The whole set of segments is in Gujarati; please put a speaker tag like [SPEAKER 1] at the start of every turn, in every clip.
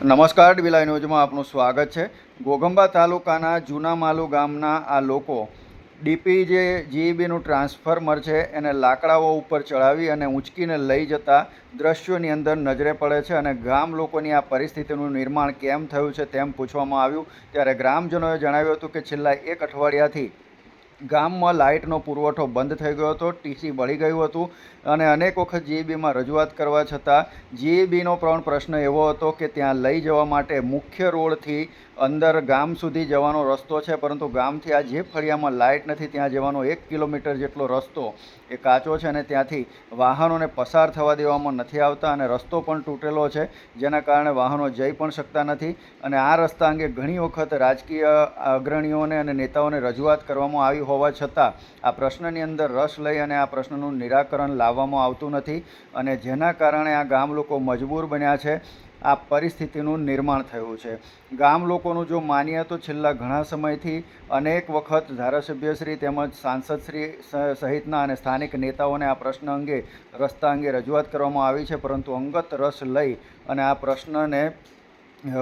[SPEAKER 1] નમસ્કાર ડીબીલાઈ ન્યૂઝમાં આપનું સ્વાગત છે. ગોગંબા તાલુકાના જૂના માલુ ગામના આ લોકો ડીપી જે જીઈબીનું ટ્રાન્સફર્મર છે, એને લાકડાઓ ઉપર ચડાવી અને ઊંચકીને લઈ જતા દ્રશ્યોની અંદર નજરે પડે છે અને ગામ લોકોની આ પરિસ્થિતિનું નિર્માણ કેમ થયું છે તેમ પૂછવામાં આવ્યું. ત્યારે ગ્રામજનોએ જણાવ્યું હતું કે છેલ્લા એક અઠવાડિયાથી ગામમાં લાઇટનો પુરવઠો બંધ થઈ ગયો હતો, ટીસી બળી ગયું હતું અને અનેક વખત જીઈબીમાં રજૂઆત કરવા છતાં જીઈબીનો પણ પ્રશ્ન એવો હતો કે ત્યાં લઈ જવા માટે મુખ્ય રોડથી અંદર ગામ સુધી જવાનો રસ્તો છે, પરંતુ ગામથી આ જે ફળિયામાં લાઇટ નથી, ત્યાં જવાનો એક કિલોમીટર જેટલો રસ્તો એ કાચો છે અને ત્યાંથી વાહનોને પસાર થવા દેવામાં નથી આવતા અને રસ્તો પણ તૂટેલો છે, જેના કારણે વાહનો જઈ પણ શકતા નથી અને આ રસ્તા અંગે ઘણી વખત રાજકીય અગ્રણીઓને અને નેતાઓને રજૂઆત કરવામાં આવી હોવા છતાં આ પ્રશ્નની અંદર રસ લઈ અને આ પ્રશ્નનું નિરાકરણ લાવવામાં આવતું નથી અને જેના કારણે આ ગામ લોકો મજબૂર બન્યા છે, આ પરિસ્થિતિનું નિર્માણ થયું છે. ગામ લોકોનું જો માનીએ તો છેલ્લા ઘણા સમયથી અનેક વખત ધારાસભ્યશ્રી તેમજ સાંસદશ્રી સહિતના અને સ્થાનિક નેતાઓને આ પ્રશ્ન અંગે, રસ્તા અંગે રજૂઆત કરવામાં આવી છે, પરંતુ અંગત રસ લઈ અને આ પ્રશ્નને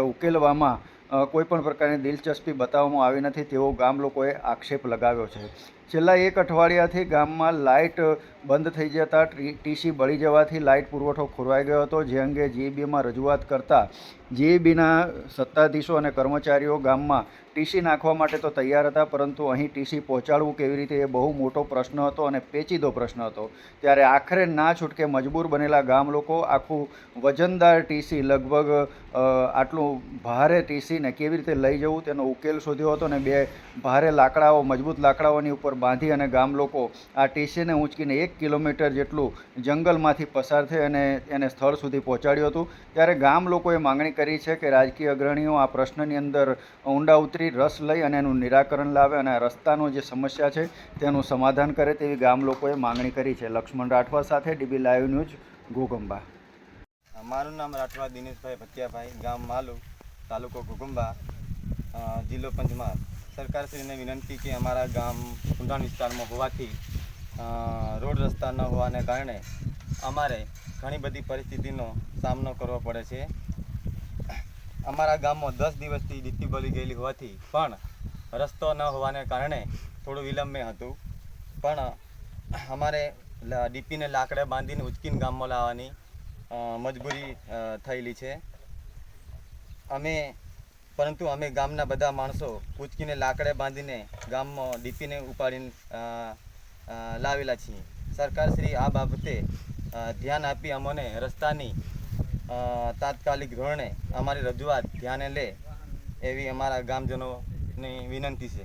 [SPEAKER 1] ઉકેલવામાં અ, કોઈ પણ પ્રકારની દિલચસ્પી બતાવવામાં આવી નથી તેવો ગામ લોકોએ આક્ષેપ લગાવ્યો છે. છેલ્લા એક અઠવાડિયાથી ગામમાં લાઇટ બંધ થઈ જતા ટીસી બળી જવાથી લાઇટ પુરવઠો ખોરવાઈ ગયો હતો જે અંગે જીઈબીમાં રજૂઆત કરતા જીઈબીના સત્તાધીશો અને કર્મચારીઓ ગામમાં ટીસી નાખવા માટે તો તૈયાર હતા પરંતુ અહીં ટીસી પહોંચાડવું કેવી રીતે એ બહુ મોટો પ્રશ્ન હતો અને પેચીદો પ્રશ્ન હતો. ત્યારે આખરે ના છૂટકે મજબૂર બનેલા ગામ લોકો આખું વજનદાર ટીસી લગભગ આટલું ભારે ટીસીને કેવી રીતે લઈ જવું તેનો ઉકેલ શોધ્યો હતો અને બે ભારે લાકડાઓ, મજબૂત લાકડાઓની ઉપર બાંધી અને ગામ લોકો આ ટીસીને ઊંચકીને એક કિલોમીટર જેટલું જંગલમાંથી પસાર થઈ અને એને સ્થળ સુધી પહોંચાડ્યું હતું. ત્યારે ગામ લોકોએ માંગણી કરી છે કે રાજકીય અગ્રણીઓ આ પ્રશ્નની અંદર ઊંડા ઉતરી રસ લઈ અને એનું નિરાકરણ લાવે અને રસ્તાનો જે સમસ્યા છે તેનું સમાધાન કરે તેવી ગામ લોકોએ માંગણી કરી છે. લક્ષ્મણ રાઠવા સાથે ડીબી લાઈવ ન્યૂઝ ઘોગંબા
[SPEAKER 2] મારું નામ રાઠવા દિનેશભાઈ ભત્યાભાઈ ગામ માલુ તાલુકો કુકુંબા જિલ્લો પંચમહાલ. સરકારશ્રીને વિનંતી કે અમારા ગામ કુંડાણ વિસ્તારમાં હોવાથી રોડ રસ્તા ન હોવાને કારણે અમારે ઘણી બધી પરિસ્થિતિનો સામનો કરવો પડે છે. અમારા ગામમાં દસ દિવસથી દીતી બળી ગયેલી હોવાથી પણ રસ્તો ન હોવાને કારણે થોડું વિલંબે હતું. પણ અમારે ડીપીને લાકડે બાંધીને ઉચકીને ગામમાં લાવવાની મજબૂરી થયેલી છે. અમે, પરંતુ અમે ગામના બધા માણસો કૂચકીને લાકડે બાંધીને ગામમાં ડીપીને ઉપાડીને લાવેલા છીએ. સરકારશ્રી આ બાબતે ધ્યાન આપી અમને રસ્તાની તાત્કાલિક ધોરણે અમારી રજૂઆત ધ્યાને લે એવી અમારા ગામજનોની વિનંતી છે.